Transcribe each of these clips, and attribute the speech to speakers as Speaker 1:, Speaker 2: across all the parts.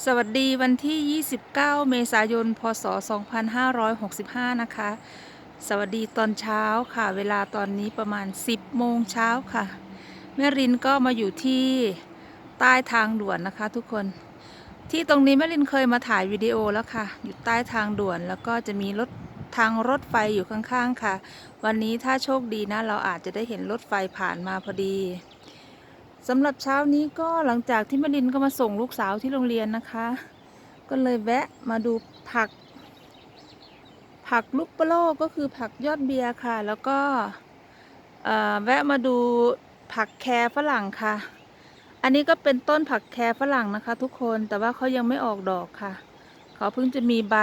Speaker 1: สวัสดีวันที่ 29 เมษายน พศ 2565 นะคะ สวัสดีตอนเช้าค่ะ เวลาตอนนี้ประมาณ 10 โมงเช้าค่ะ แม่รินก็มาอยู่ที่ใต้ทางด่วนนะคะทุกคน ที่ตรงนี้แม่รินเคยมาถ่ายวิดีโอแล้วค่ะ อยู่ใต้ทางด่วนแล้วก็จะมีรถทางรถไฟอยู่ข้างๆค่ะ วันนี้ถ้าโชคดีนะ เราอาจจะได้เห็นรถไฟผ่านมาพอดี สำหรับเช้านี้ก็หลังจากที่แมลินก็มาส่งลูกสาวที่โรงเรียนนะคะ ก็เลยแวะมาดูผัก ผักลูกปโลก็คือผักยอดเบียร์ค่ะ แล้วก็แวะมาดูผักแครฝรั่งค่ะ อันนี้ก็เป็นต้นผักแครฝรั่งนะคะ ทุกคนแต่ว่าเขายังไม่ออกดอกค่ะเขาเพิ่งจะมีใบ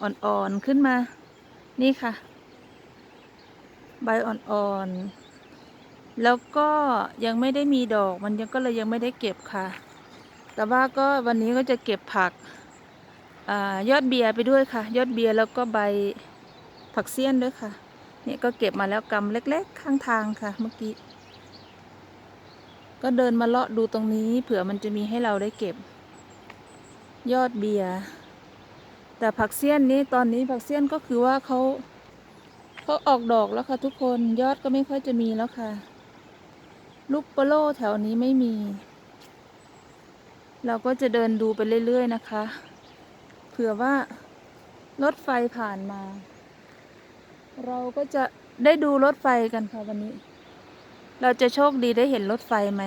Speaker 1: อ่อนๆขึ้นมา นี่ค่ะ ใบอ่อนๆ แล้วก็ยังไม่ได้มีดอกมันยังก็เลยยังไม่ได้เก็บค่ะ แต่ว่าก็วันนี้ก็จะเก็บผักอยอดเบียร์ไปด้วยค่ะ ยอดเบียร์แล้วก็ใบผักเสี้ยนด้วยค่ะ เนี่ยก็เก็บมาแล้วกำเล็ก ๆ ข้างทางค่ะ เมื่อกี้ ก็เดินมาเลาะดูตรงนี้ เผื่อมันจะมีให้เราได้เก็บ ยอดเบียร์แต่ผักเสี้ยนนี้ตอนนี้ผักเสี้ยนก็คือว่าเขาเขาออกดอกแล้วค่ะทุกคนยอดก็ไม่ค่อยจะมีแล้วค่ะ ลูกโปโลแถวนี้ไม่มี เราก็จะเดินดูไปเรื่อยๆนะคะ เผื่อว่ารถไฟผ่านมา เราก็จะได้ดูรถไฟกันค่ะวันนี้ เราจะโชคดีได้เห็นรถไฟไหม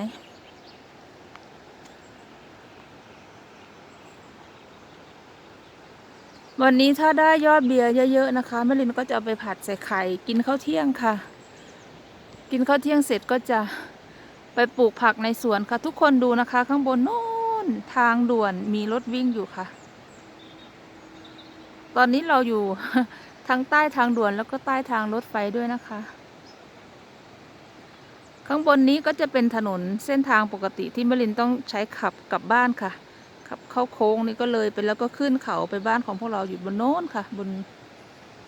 Speaker 1: วันนี้ถ้าได้ยอดเบียร์เยอะๆนะคะแม่ลินก็จะเอาไปผัดใส่ไข่ กินข้าวเที่ยงค่ะ กินข้าวเที่ยงเสร็จก็จะ ไปปลูกผักในสวนค่ะ ทุกคนดูนะคะ ข้างบนโน้นทางด่วนมีรถวิ่งอยู่ค่ะ ตอนนี้เราอยู่ทั้งใต้ทางด่วนแล้วก็ใต้ทางรถไฟด้วยนะคะ ข้างบนนี้ก็จะเป็นถนนเส้นทางปกติที่มลินต้องใช้ขับกลับบ้านค่ะขับเข้าโค้งนี่ก็เลยไปแล้วก็ขึ้นเขาไปบ้านของพวกเราอยู่บนโน้นค่ะ บน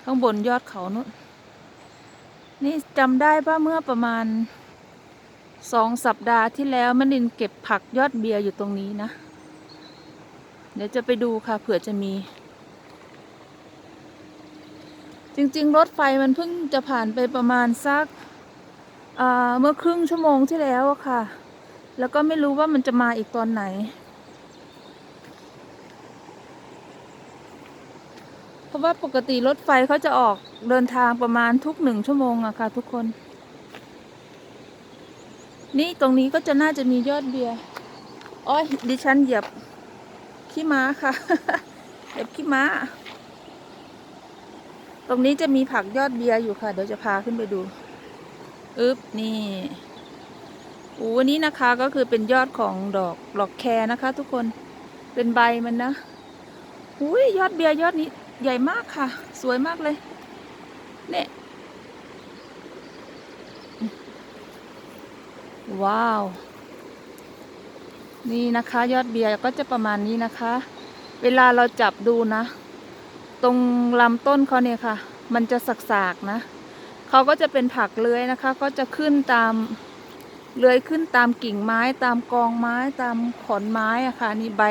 Speaker 1: ข้างบนยอดเขาโน้นนี่จำได้ป่ะเมื่อประมาณ สองสัปดาห์ที่แล้วแม่นินเก็บผักยอดเบียร์อยู่ตรงนี้นะ เดี๋ยวจะไปดูค่ะเผื่อจะมี จริงๆ รถไฟมันเพิ่งจะผ่านไปประมาณสักเมื่อครึ่งชั่วโมงที่แล้วอะค่ะ แล้วก็ไม่รู้ว่ามันจะมาอีกตอนไหน เพราะว่าปกติรถไฟเขาจะออกเดินทางประมาณทุกหนึ่งชั่วโมงอะค่ะทุกคน นี่ตรงนี้ก็จะน่าจะมียอดเบียร์อ้อยดิฉันเหยียบขี้ม้าค่ะ เหยียบขี้ม้า ตรงนี้จะมีผักยอดเบียร์อยู่ค่ะ เดี๋ยวจะพาขึ้นไปดูอึ๊บนี่อ้วันนี้นะคะก็คือเป็นยอดของดอกดอกแครนะคะ ทุกคนเป็นใบมันนะอุ้ยยอดเบียร์ยอดนี้ใหญ่มากค่ะ สวยมากเลย เนี่ย ว้าว นี่นะคะ ยอดเบียร์ก็จะประมาณนี้นะคะ เวลาเราจับดูนะ ตรงลำต้นเขาเนี่ยค่ะ มันจะสักๆนะเขาก็จะเป็นผักเลื้อยนะคะ ก็จะขึ้นตามเลื้อยขึ้นตามกิ่งไม้ ตามกองไม้ตามขอนไม้อะค่ะนี่ใบ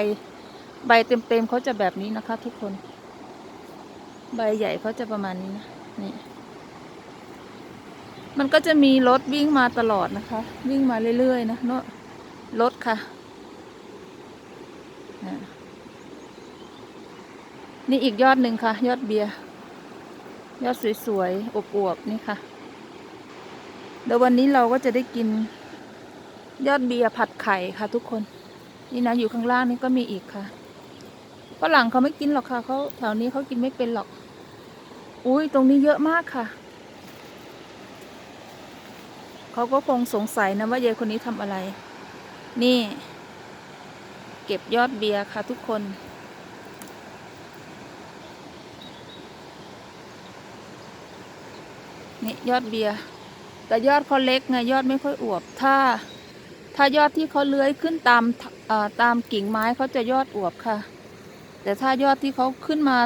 Speaker 1: ใบเต็มๆเขาจะแบบนี้นะคะ ทุกคน ใบใหญ่เขาจะประมาณนี้นะนี่ มันก็จะมีรถวิ่งมาตลอดนะคะ วิ่งมาเรื่อยๆนะเนอะรถค่ะนะนี่อีกยอดหนึ่งค่ะ ยอดเบียร์ยอดสวยๆอวบๆนี่ค่ะเดี๋ยววันนี้เราก็จะได้กิน ยอดเบียร์ผัดไข่ค่ะ ทุกคน นี่นะอยู่ข้างล่างนี่ก็มีอีกค่ะฝรั่งเขาไม่กินหรอกค่ะเขาแถวนี้เขากินไม่เป็นหรอก อุ้ยตรงนี้เยอะมากค่ะ เขาก็คงสงสัยนะว่ายายคนนี้ทำอะไร นี่ เก็บยอดเบียร์ค่ะทุกคน นี่ยอดเบียร์แต่ยอดเขาเล็กไงยอดไม่ค่อยอวบ ถ้า ถ้ายอดที่เขาเลื้อยขึ้นตามตามกิ่งไม้เขาจะยอดอวบค่ะ แต่ถ้ายอดที่เขาขึ้นมา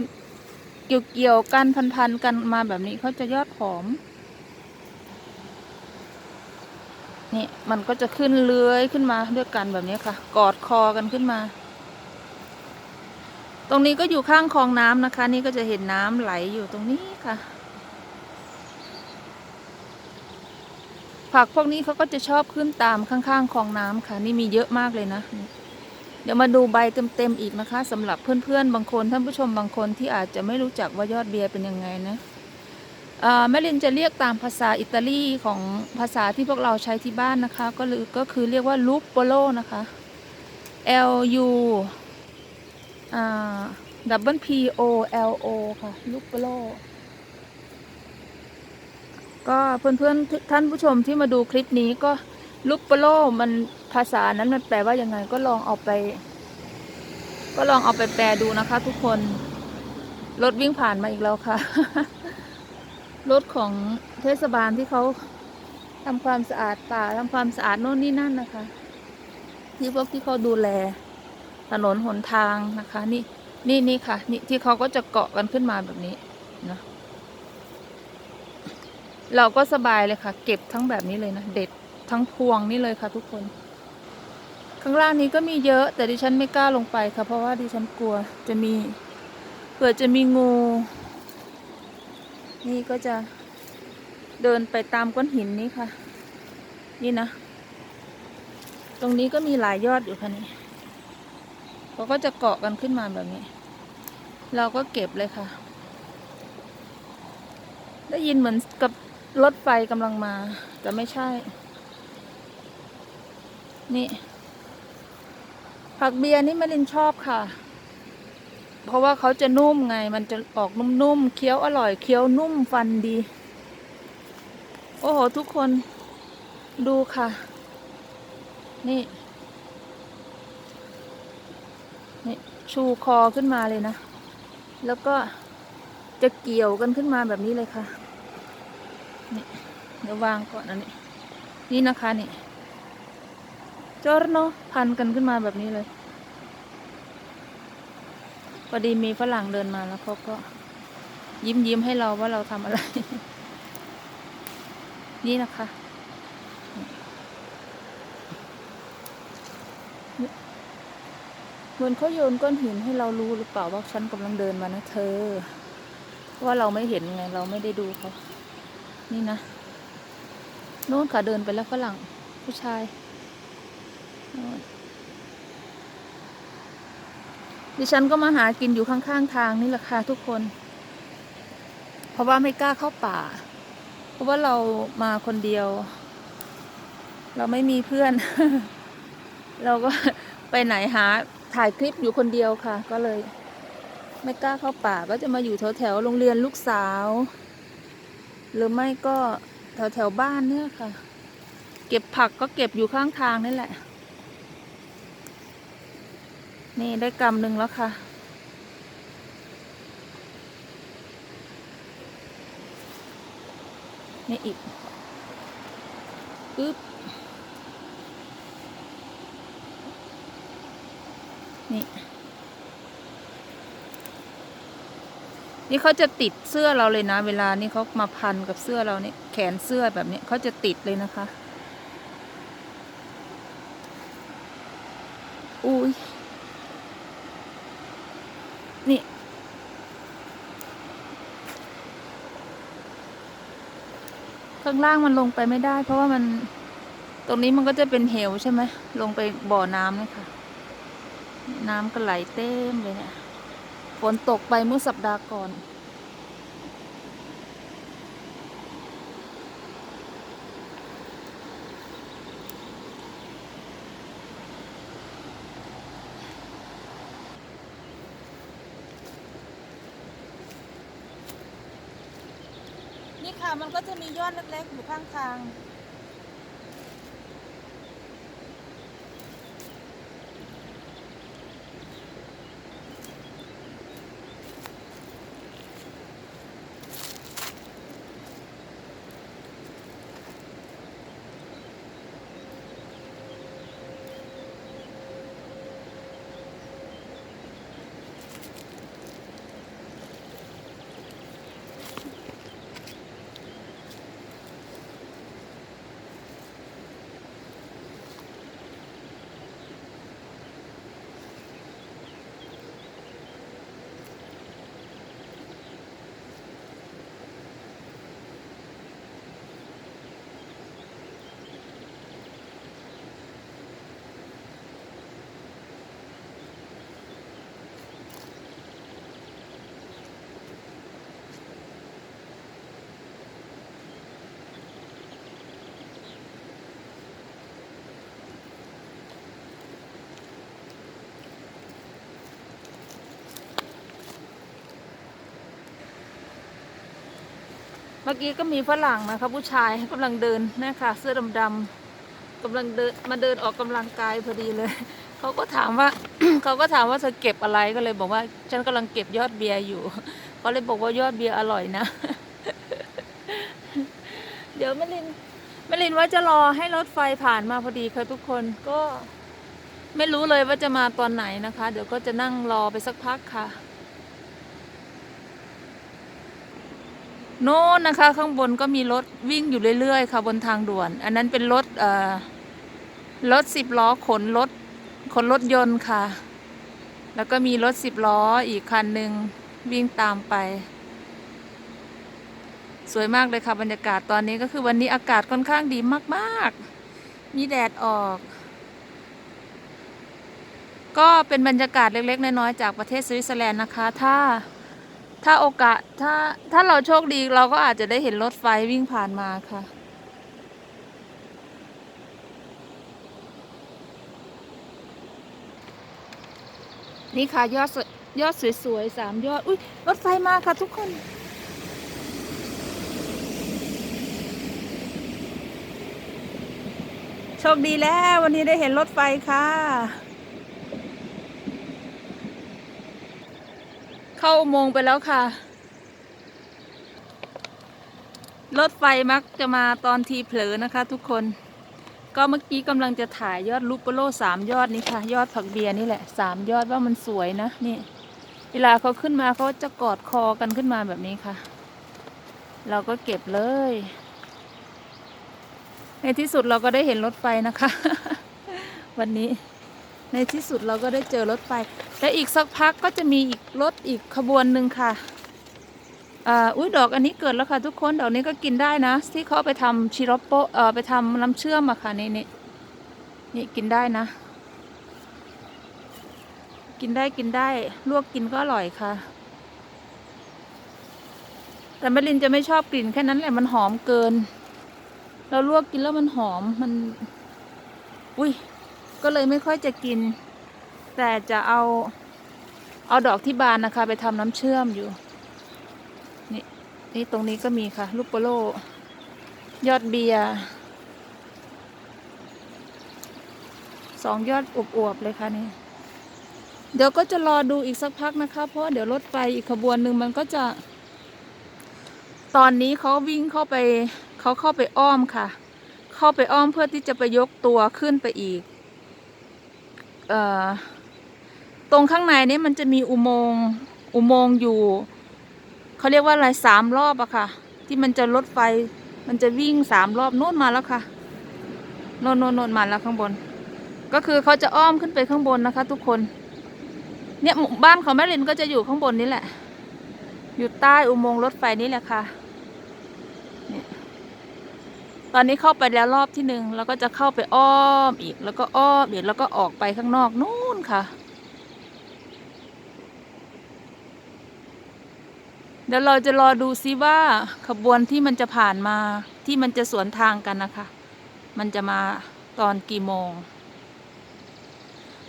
Speaker 1: เกี่ยวๆกันพันๆกันมาแบบนี้เขาจะยอดหอม นี่มันก็จะขึ้นเลื้อยขึ้นมาด้วยกันแบบนี้ค่ะ กอดคอกันขึ้นมา ตรงนี้ก็อยู่ข้างคลองน้ำนะคะ นี่ก็จะเห็นน้ำไหลอยู่ตรงนี้ค่ะ ผักพวกนี้เขาก็จะชอบขึ้นตามข้างๆคลองน้ำค่ะ นี่มีเยอะมากเลยนะ เดี๋ยวมาดูใบเต็มๆอีกนะคะสำหรับเพื่อนๆบางคนท่านผู้ชมบางคนที่อาจจะไม่รู้จักว่ายอดเบียร์เป็นยังไงนะ แม่ลินจะเรียกตามภาษาอิตาลีของภาษาที่พวกเราใช้ที่บ้านนะคะ ก็คือก็คือเรียกว่าลูปโปโลนะคะ L U double P O L O ค่ะลูปโปโลก็เพื่อนๆท่านผู้ชมที่มาดูคลิปนี้ก็ลูปโปโลมันภาษานั้นมันแปลว่ายังไงก็ลองเอาไป ก็ลองเอาไปแปลดูนะคะทุกคน รถวิ่งผ่านมาอีกแล้วค่ะ รถของเทศบาลที่เขาทำความสะอาดป่าทำความสะอาดโน่นนี่นั่นนะคะ ที่พวกที่เขาดูแล ถนนหนทางนะคะ นี่นี่นี่ค่ะ นี่ที่เขาก็จะเกาะกันขึ้นมาแบบนี้นะเราก็สบายเลยค่ะ เก็บทั้งแบบนี้เลยนะ เด็ดทั้งพวงนี่เลยค่ะ ทุกคน ข้างล่างนี้ก็มีเยอะ แต่ดิฉันไม่กล้าลงไปค่ะ เพราะว่าดิฉันกลัวจะมีเผื่อจะมีงู นี่ก็จะเดินไปตามก้อนหินนี้ค่ะ นี่นะ ตรงนี้ก็มีหลายยอดอยู่ค่ะนี่เขาก็จะเกาะกันขึ้นมาแบบนี้ เราก็เก็บเลยค่ะ ได้ยินเหมือนกับรถไฟกำลังมา แต่ไม่ใช่ นี่ ผักเบียร์นี่แมลินชอบค่ะ เพราะว่าเขาจะนุ่มไง มันจะออกนุ่มๆเคี้ยวอร่อยเคี้ยวนุ่มฟันดี โอ้โห ทุกคนดูค่ะ นี่ นี่ ชูคอขึ้นมาเลยนะ แล้วก็จะเกี่ยวกันขึ้นมาแบบนี้เลยค่ะ นี่เดี๋ยววางก่อนอันนี้ นี่นะคะนี่จอร์โนพันกันขึ้นมาแบบนี้เลย พอดีมีฝรั่งเดินมาแล้วเขาก็ยิ้มยิ้มให้เราว่าเราทำอะไร นี่นะคะ เหมือนเขาโยนก้อนหินให้เรารู้หรือเปล่าว่าฉันกำลังเดินมานะเธอ ว่าเราไม่เห็นไง เราไม่ได้ดูเขา นี่นะ โน่นค่ะเดินไปแล้วฝรั่งผู้ชายโน่น ดิฉันก็มาหากินอยู่ข้างๆทางนี่แหละค่ะทุกคน เพราะว่าไม่กล้าเข้าป่า เพราะว่าเรามาคนเดียว เราไม่มีเพื่อน เราก็ไปไหนหาถ่ายคลิปอยู่คนเดียวค่ะ ก็เลย ไม่กล้าเข้าป่าก็จะมาอยู่แถวแถวๆโรงเรียนลูกสาว หรือไม่ก็แถวแถวๆบ้านเนี่ยค่ะ เก็บผักก็เก็บอยู่ข้างทางนี่แหละ นี่ได้กำหนึ่งแล้วค่ะ นี่อีกอึ๊บนี่ นี่เขาจะติดเสื้อเราเลยนะ เวลานี่เขามาพันกับเสื้อเราเนี่ยแขนเสื้อแบบนี้เขาจะติดเลยนะคะ อุ้ย นี่ ข้างล่างมันลงไปไม่ได้ เพราะว่ามันตรงนี้มันก็จะเป็นเหวใช่ไหมลงไปบ่อน้ำนะคะน้ำก็ไหลเต็มเลยเนี่ยฝนตกไปเมื่อสัปดาห์ก่อน มันก็จะมียอดเล็กๆอยู่ข้างทาง เมื่อกี้ก็มีฝรั่งนะคะผู้ชายกำลังเดินนะคะเสื้อดำๆกำลังเดินมาเดินออกกำลังกายพอดีเลยเขาก็ถามว่าเขาก็ถามว่าเธอเก็บอะไรก็เลยบอกว่า ฉันกำลังเก็บยอดเบียร์อยู่เขาเลยบอกว่ายอดเบียร์อร่อยนะ เดี๋ยวแม่ลินแม่ลินว่าจะรอให้รถไฟผ่านมาพอดีค่ะทุกคนก็ไม่รู้เลยว่าจะมาตอนไหนนะคะ เดี๋ยวก็จะนั่งรอไปสักพักค่ะ โน่นนะคะ ข้างบนก็มีรถวิ่งอยู่เรื่อยๆ ค่ะบนทางด่วน อันนั้นเป็นรถเอ่อรถสิบล้อขนรถขนรถยนต์ค่ะ แล้วก็มีรถสิบล้ออีกคันหนึ่งวิ่งตามไป สวยมากเลยค่ะบรรยากาศตอนนี้ก็คือวันนี้อากาศค่อนข้างดีมากๆ มีแดดออก ก็เป็นบรรยากาศเล็กๆ น้อยๆจากประเทศสวิตเซอร์แลนด์นะคะ ถ้า ถ้าโอกาสถ้าถ้าเราโชคดีเราก็อาจจะได้เห็นรถไฟวิ่งผ่านมาค่ะ นี่ค่ะยอดสวยยอดสวยๆสามยอด อุ้ยรถไฟมาค่ะทุกคนโชคดีแล้ววันนี้ได้เห็นรถไฟค่ะ เข้าอุโมงค์ไปแล้วค่ะ รถไฟมักจะมาตอนทีเผลอนะคะ ทุกคน ก็เมื่อกี้กำลังจะถ่ายยอดลูปโปโลสามยอดนี้ค่ะ ยอดผักเบียร์นี่แหละสามยอดว่ามันสวยนะนี่ เวลาเขาขึ้นมาเขาจะกอดคอกันขึ้นมาแบบนี้ค่ะ เราก็เก็บเลย ในที่สุดเราก็ได้เห็นรถไฟนะคะ วันนี้ในที่สุดเราก็ได้เจอรถไฟ และอีกสักพักก็จะมี รถอีกขบวนหนึ่งค่ะอ่าอุ้ยดอกอันนี้เกิดแล้วค่ะทุกคนดอกนี้ก็กินได้นะ ที่เขาไปทำชิโรโปะเอ่อไปทำน้ำเชื่อมอะค่ะนี่นี่นี่กินได้นะ กินได้กินได้ ลวกกินก็อร่อยค่ะ แต่แมลินจะไม่ชอบกลิ่นแค่นั้นแหละมันหอมเกิน เราลวกกินแล้วมันหอมมัน อุ้ยก็เลยไม่ค่อยจะกิน แต่จะเอา เอาดอกที่บานนะคะ ไปทำน้ำเชื่อมอยู่ นี่นี่ตรงนี้ก็มีค่ะ ลูกโปโล ยอดเบียร์สองยอดอวบๆเลยค่ะนี่ เดี๋ยวก็จะรอดูอีกสักพักนะคะ เพราะเดี๋ยวรถไฟอีกขบวนหนึ่งมันก็จะ ตอนนี้เขาวิ่งเข้าไปเขาเข้าไปอ้อมค่ะ เข้าไปอ้อมเพื่อที่จะไปยกตัวขึ้นไปอีก เอ่อ ตรงข้างในนี้มันจะมีอุโมงค์อุโมงค์อยู่เขาเรียกว่าอะไรสามรอบอะค่ะ ที่มันจะรถไฟ มันจะวิ่งสามรอบโน่นมาแล้วค่ะโน่นโน่นโน่นมาแล้วข้างบน ก็คือเขาจะอ้อมขึ้นไปข้างบนนะคะ ทุกคน เนี่ยหมู่บ้านของแม่ลินก็จะอยู่ข้างบนนี้แหละ อยู่ใต้อุโมงค์รถไฟนี่แหละค่ะเนี่ยตอนนี้เข้าไปแล้วรอบที่หนึ่งแล้วก็จะเข้าไปอ้อมอีก แล้วก็อ้อมอีกแล้วก็ออกไปข้างนอกนู่นค่ะ เดี๋ยวเราจะรอดูซิว่าขบวนที่มันจะผ่านมาที่มันจะสวนทางกันนะคะ มันจะมาตอนกี่โมง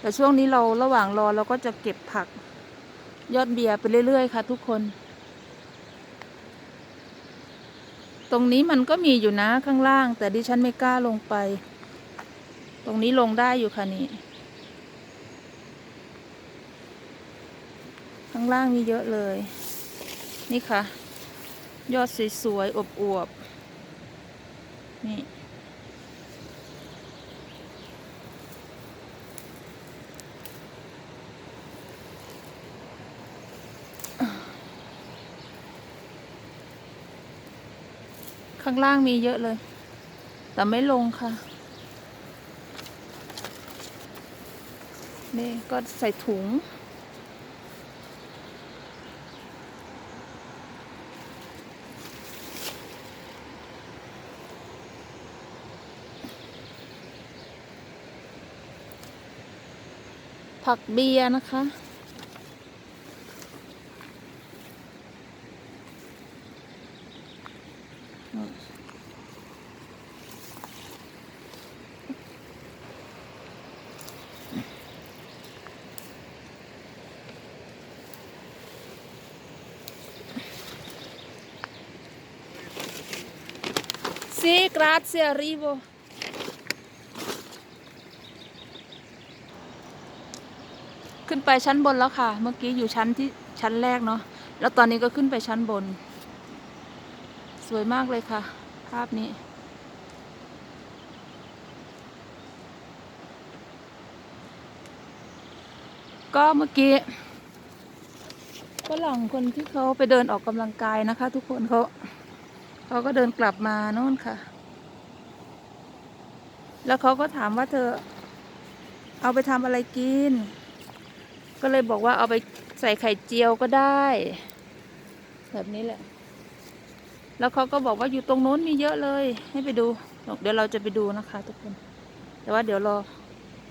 Speaker 1: แต่ช่วงนี้เราระหว่างรอเราก็จะเก็บผักยอดเบียร์ไปเรื่อยๆ ค่ะ ทุกคน ตรงนี้มันก็มีอยู่นะข้างล่าง แต่ดิฉันไม่กล้าลงไป ตรงนี้ลงได้อยู่ค่ะนี่ ข้างล่างมีเยอะเลย นี่ค่ะ ยอดสวยๆอวบๆ นี่ ข้างล่างมีเยอะเลย แต่ไม่ลงค่ะ นี่ก็ใส่ถุง ผักเบียร์นะคะน Sí, grazie, arrivo. ขึ้นไปชั้นบนแล้วค่ะ เมื่อกี้อยู่ชั้นที่ชั้นแรกเนาะแล้วตอนนี้ก็ขึ้นไปชั้นบน สวยมากเลยค่ะ ภาพนี้ ก็เมื่อกี้ฝรั่งคนที่เขาไปเดินออกกำลังกายนะคะ ทุกคนเขาเขาก็เดินกลับมาโน่นค่ะ แล้วเขาก็ถามว่าเธอเอาไปทำอะไรกิน ก็เลยบอกว่าเอาไปใส่ไข่เจียวก็ได้ แบบนี้แหละ แล้วเขาก็บอกว่าอยู่ตรงโน้นมีเยอะเลย ให้ไปดู เดี๋ยวเราจะไปดูนะคะทุกคน แต่ว่าเดี๋ยวรอ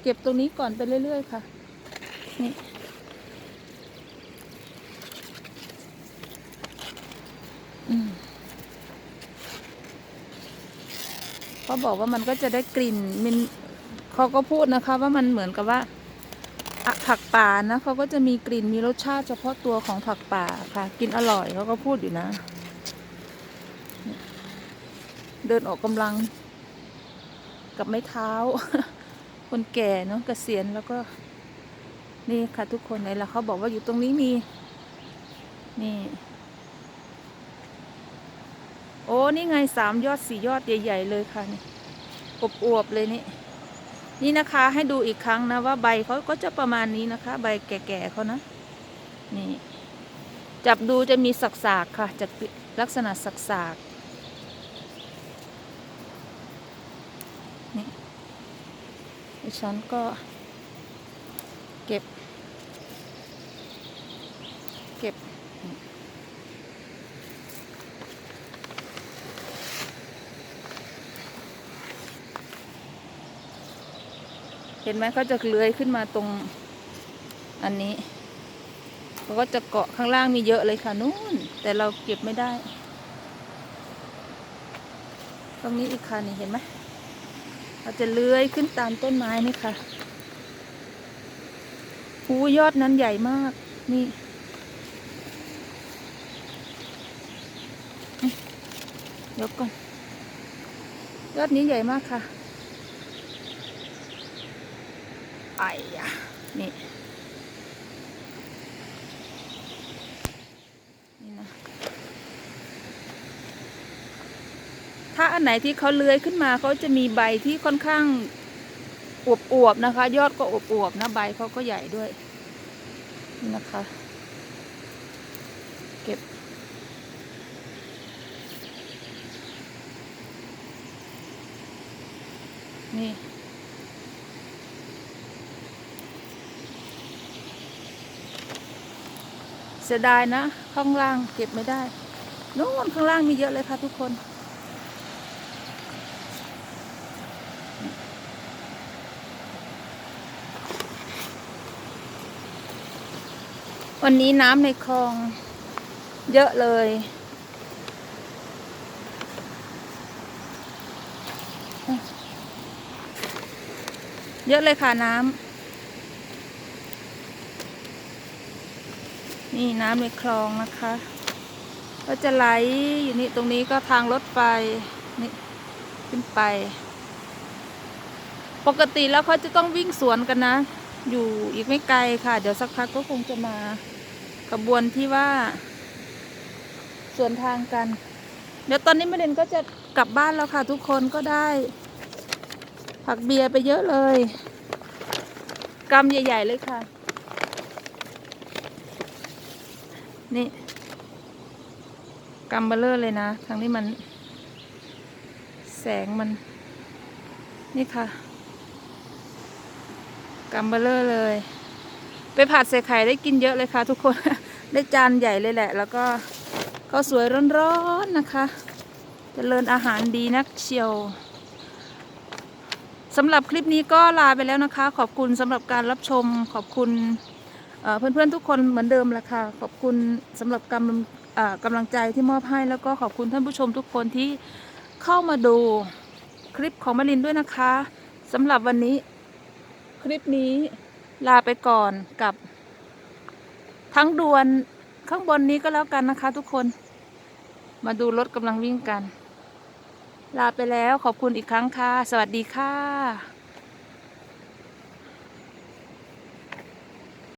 Speaker 1: เก็บตรงนี้ก่อนไปเรื่อย ๆ ค่ะ นี่เขาบอกว่ามันก็จะได้กลิ่นมันเขาก็พูดนะคะ ว่ามันเหมือนกับว่า ผักป่านะเขาก็จะมีกลิ่นมีรสชาติเฉพาะตัวของผักป่าค่ะ กินอร่อยเขาก็พูดอยู่นะ เดินออกกำลัง กับไม้เท้า คนแก่เนาะเกษียณแล้วก็ นี่ค่ะทุกคนไหนละเขาบอกว่าอยู่ตรงนี้มี นี่ โอ้นี่ไงสามยอดสี่ยอดใหญ่ ๆ เลยค่ะนี่อวบๆเลยนี่ นี่นะคะให้ดูอีกครั้งนะว่าใบเขาก็จะประมาณนี้นะคะ ใบแก่ๆเขานะ นี่ จับดูจะมีสักๆค่ะจะลักษณะสักๆนี่ดิฉันก็ เก็บ เก็บ เห็นไหมเขาจะเลื้อยขึ้นมาตรงอันนี้เขาก็จะเกาะข้างล่างมีเยอะเลยค่ะนู่น แต่เราเก็บไม่ได้ ตรงนี้อีกค่ะนี่เห็นไหมเขาจะเลื้อยขึ้นตามต้นไม้นี่ค่ะหูยอดนั้นใหญ่มากนี่เดี๋ยวก่อน ยอดนี้ใหญ่มากค่ะ ไอ้ยะนี่ นี่นะ ถ้าอันไหนที่เขาเลื้อยขึ้นมาเขาจะมีใบที่ค่อนข้างอวบๆนะคะ ยอดก็อวบๆนะใบเขาก็ใหญ่ด้วยนี่นะคะ เก็บ นี่ เสียดายนะ ข้างล่างเก็บไม่ได้นู้นข้างล่างมีเยอะเลยค่ะทุกคน วันนี้น้ำในคลอง เยอะเลยเยอะเลยค่ะน้ำ นี่น้ำในคลองนะคะ ก็จะไหลอยู่นี่ตรงนี้ก็ทางรถไฟนี่ขึ้นไป ปกติแล้วเขาจะต้องวิ่งสวนกันนะ อยู่อีกไม่ไกลค่ะ เดี๋ยวสักพักก็คงจะมาขบวนที่ว่า สวนทางกัน เดี๋ยวตอนนี้มะเร็นก็จะกลับบ้านแล้วค่ะ ทุกคนก็ได้ ผักเบียร์ไปเยอะเลยกำใหญ่ ๆ เลยค่ะ นี่กำเบลเลอร์เลยนะ ทางนี้มัน แสงมัน นี่ค่ะกำเบลเลอร์เลย ไปผัดใส่ไข่ได้กินเยอะเลยค่ะ ทุกคน ได้จานใหญ่เลยแหละ แล้วก็ข้าวสวยร้อนๆนะคะจเจริญอาหารดีนักเชียวสำหรับคลิปนี้ก็ลาไปแล้วนะคะ ขอบคุณสำหรับการรับชมขอบคุณ เพื่อนๆทุกคนเหมือนเดิมแหละค่ะ ขอบคุณสำหรับกำลังเอ่อกำลังใจที่มอบให้แล้วก็ขอบคุณท่านผู้ชมทุกคนที่เข้ามาดูคลิปของมารินด้วยนะคะสำหรับวันนี้คลิปนี้ลาไปก่อนกับ ทั้งดวนข้างบนนี้ก็แล้วกันนะคะ ทุกคนมาดูรถกำลังวิ่งกัน ลาไปแล้วขอบคุณอีกครั้งค่ะ สวัสดีค่ะ